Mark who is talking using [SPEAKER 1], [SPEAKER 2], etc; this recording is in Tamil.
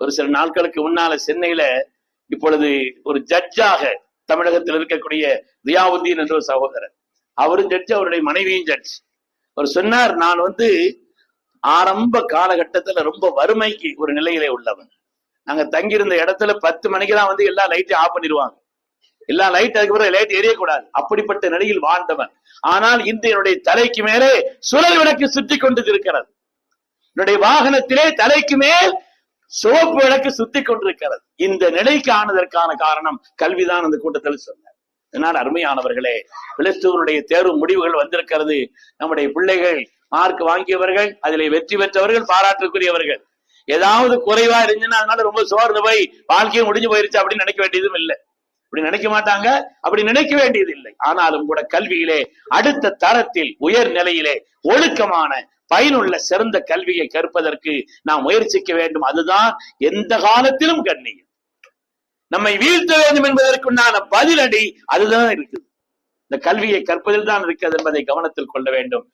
[SPEAKER 1] ஒரு சில நாட்களுக்கு முன்னால சென்னையில இப்பொழுது ஒரு ஜட்ஜாக தமிழகத்தில் இருக்கக்கூடிய ரியாவுத்தீன் என்ற ஒரு சகோதரர். அவரும் ஜட்ஜ் அவருடைய மனைவியும் ஜட்ஜ் அவர் சொன்னார் நான் வந்து ஆரம்ப காலகட்டத்துல ரொம்ப வறுமைக்கு ஒரு நிலையிலே உள்ளவன். நாங்க தங்கியிருந்த இடத்துல பத்து மணிக்கு தான் வந்து எல்லா லைட்டையும் ஆஃப் பண்ணிடுவாங்க. எல்லா லைட் அதுக்கப்புறம் லைட் எரியக்கூடாது. அப்படிப்பட்ட நிலையில் வாழ்ந்தவன். ஆனால் இன்று என்னுடைய தலைக்கு மேலே சுழல் விளக்கு சுற்றி கொண்டு இருக்கிறது என்னுடைய வாகனத்திலே தலைக்கு மேல் சிவப்பு விளக்கு சுத்தி கொண்டிருக்கிறது. இந்த நிலைக்கு ஆனதற்கான காரணம் கல்விதான் அந்த கூட்டத்தில் சொன்னார். இதனால் அருமையானவர்களே பிளஸ்டூனுடைய தேர்வு முடிவுகள் வந்திருக்கிறது. நம்முடைய பிள்ளைகள் மார்க் வாங்கியவர்கள் அதிலே வெற்றி பெற்றவர்கள் பாராட்டுக்குரியவர்கள். ஏதாவது குறைவா இருந்துச்சுன்னா அதனால ரொம்ப சோர்ந்து போய் வாழ்க்கையும் முடிஞ்சு போயிருச்சு அப்படின்னு நினைக்க வேண்டியதும் இல்லை. அப்படி நினைக்க மாட்டாங்க. அப்படி நினைக்க வேண்டியது இல்லை. ஆனாலும் கூட கல்வியிலே அடுத்த தரத்தில் உயர் நிலையிலே ஒழுக்கமான பயனுள்ள சிறந்த கல்வியை கற்பதற்கு நாம் முயற்சிக்க வேண்டும். அதுதான் எந்த காலத்திலும் கண்ணியம். நம்மை வீழ்த்த வேண்டும் என்பதற்குண்டான பதிலடி அதுதான் இருக்குது. இந்த கல்வியை கற்பதில் தான் இருக்கிறது என்பதை கவனத்தில் கொள்ள வேண்டும்.